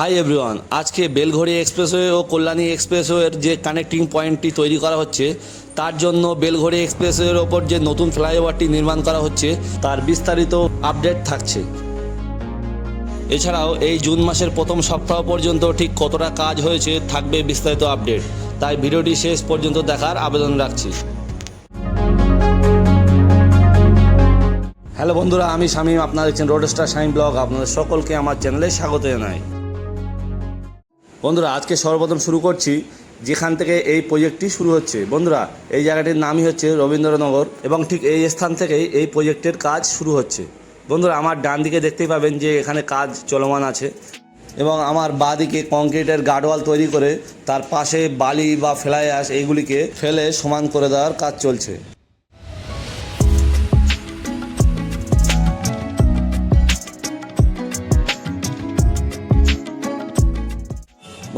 Hi everyone আজকে বেলঘড়ি expressway ও কল্যাণী এক্সপ্রেসওয়ের যে connecting পয়েন্টটি তৈরি করা হচ্ছে, তার জন্য বেলঘড়ি এক্সপ্রেসওয়ের ওপর যে নতুন ফ্লাইওভারটি নির্মাণ করা হচ্ছে, তার বিস্তারিত আপডেট থাকছে। এছাড়াও, এই জুন মাসের প্রথম সপ্তাহ পর্যন্ত ঠিক কতটা কাজ হয়েছে, থাকবে বিস্তারিত আপডেট তাই ভিডিওটি শেষ পর্যন্ত দেখার আবেদন রাখছি। হ্যালো বন্ধুরা, আমি শামীম। আপনারা দেখছেন রোডস্টার শাইন ব্লগ আপনাদের সকলকে আমার চ্যানেলে স্বাগত জানাই। বন্ধুরা, আজকে সর্বপ্রথম শুরু করছি যেখান থেকে এই প্রজেক্টটি শুরু হচ্ছে। বন্ধুরা, এই জায়গাটির নামই হচ্ছে রবীন্দ্রনগর এবং ঠিক এই স্থান থেকেই এই প্রজেক্টের কাজ শুরু হচ্ছে। বন্ধুরা, আমার ডান দিকে দেখতেই পাবেন যে এখানে কাজ চলমান আছে এবং আমার বাঁ দিকে কংক্রিটের গার্ডওয়াল তৈরি করে তার পাশে বালি বা ফ্লাই অ্যাশ এইগুলিকে ফেলে সমান করে দেওয়ার কাজ চলছে।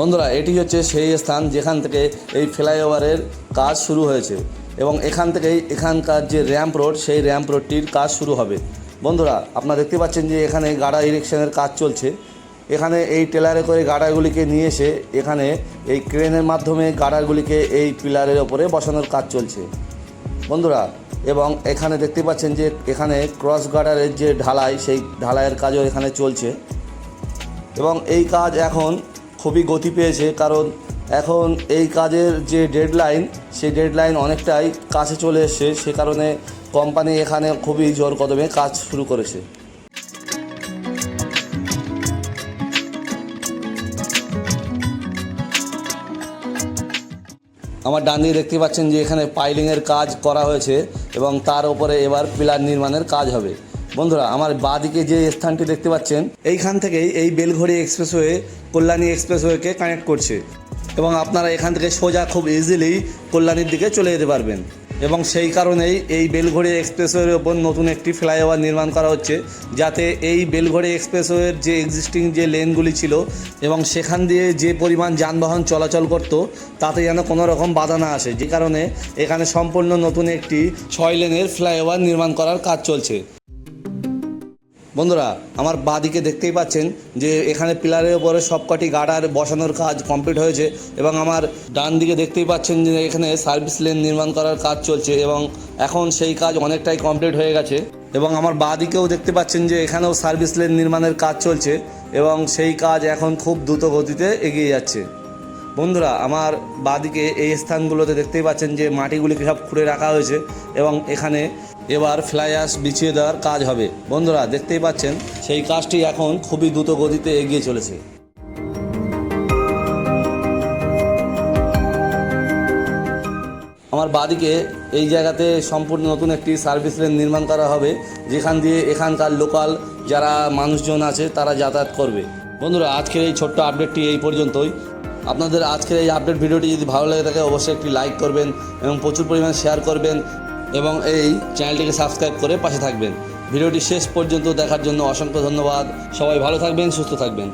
বন্ধুরা, এটি হচ্ছে সেই স্থান যেখান থেকে এই ফ্লাইওভারের কাজ শুরু হয়েছে এবং এখান থেকেই এখানকার যে র্যাম্প রোড, সেই র্যাম্প রোডটির কাজ শুরু হবে। বন্ধুরা, আপনারা দেখতে পাচ্ছেন যে এখানে গাড়া ইরেকশনের কাজ চলছে। এখানে এই টেলারে করে গাড়াগুলিকে নিয়ে এসে এখানে এই ক্রেনের মাধ্যমে গাড়াগুলিকে এই পিলারের ওপরে বসানোর কাজ চলছে। বন্ধুরা, এবং এখানে দেখতে পাচ্ছেন যে এখানে ক্রস গার্ডারের যে ঢালাই, সেই ঢালাইয়ের কাজও এখানে চলছে। এবং এই কাজ এখন খুবই গতি পেয়েছে, কারণ এখন এই কাজের যে ডেডলাইন সেই ডেডলাইন অনেকটাই কাছে চলে এসছে। সে কারণে কোম্পানি এখানে খুবই জোর কদমে কাজ শুরু করেছে। আমার ডান দিকে দেখতে পাচ্ছেন যে এখানে পাইলিংয়ের কাজ করা হয়েছে এবং তার উপরে এবার পিলার নির্মাণের কাজ হবে। বন্ধুরা, আমার বাঁ দিকে যে স্থানটি দেখতে পাচ্ছেন, এইখান থেকেই এই বেলঘড়ি এক্সপ্রেসওয়ে, কল্যাণী এক্সপ্রেসওয়েকে কানেক্ট করছে। এবং আপনারা এখান থেকে সোজা খুব ইজিলি কল্যাণীর দিকে চলে যেতে পারবেন। এবং সেই কারণেই এই বেলঘড়ি এক্সপ্রেসওয়ের ওপর নতুন একটি ফ্লাইওভার নির্মাণ করা হচ্ছে, যাতে এই বেলঘড়ি এক্সপ্রেসওয়ের যে এক্সিস্টিং যে লেনগুলি ছিল এবং সেখান দিয়ে যে পরিমাণ যানবাহন চলাচল করত, তাতে যেন কোনো রকম বাধা না আসে। যে কারণে এখানে সম্পূর্ণ নতুন একটি ছয় লেনের ফ্লাইওভার নির্মাণ করার কাজ চলছে। বন্ধুরা, আমার বাঁদিকে দেখতেই পাচ্ছেন যে এখানে পিলারের উপরে সবকটি গার্ডার বসানোর কাজ কমপ্লিট হয়েছে এবং আমার ডান দিকে দেখতেই পাচ্ছেন যে এখানে সার্ভিস লেন নির্মাণ করার কাজ চলছে এবং এখন সেই কাজ অনেকটাই কমপ্লিট হয়ে গেছে এবং আমার বাঁদিকেও দেখতে পাচ্ছেন যে এখানেও সার্ভিস লেন নির্মাণের কাজ চলছে এবং সেই কাজ এখন খুব দ্রুত গতিতে এগিয়ে যাচ্ছে। বন্ধুরা, আমার বাদিকে এই স্থানগুলোতে দেখতেই পাচ্ছেন যে মাটিগুলিকে সব খুঁড়ে রাখা হয়েছে এবং এখানে এবার ফ্লাইয়াস বিছিয়ে দেওয়ার কাজ হবে। বন্ধুরা, দেখতেই পাচ্ছেন, সেই কাজটি এখন খুবই দ্রুত গতিতে এগিয়ে চলেছে। আমার বাদিকে এই জায়গাতে সম্পূর্ণ নতুন একটি সার্ভিস লেন নির্মাণ করা হবে, যেখান দিয়ে এখানকার লোকাল যারা মানুষজন আছে, তারা যাতায়াত করবে। বন্ধুরা, আজকের এই ছোট্ট আপডেটটি এই পর্যন্তই। আপনাদের আজকের এই আপডেট ভিডিওটি যদি ভালো লাগে থাকে, অবশ্যই একটি লাইক করবেন এবং প্রচুর পরিমাণে শেয়ার করবেন। এবং এই চ্যানেলটিকে সাবস্ক্রাইব করে পাশে থাকবেন। ভিডিওটি শেষ পর্যন্ত দেখার জন্য অসংখ্য ধন্যবাদ। সবাই ভালো থাকবেন, সুস্থ থাকবেন।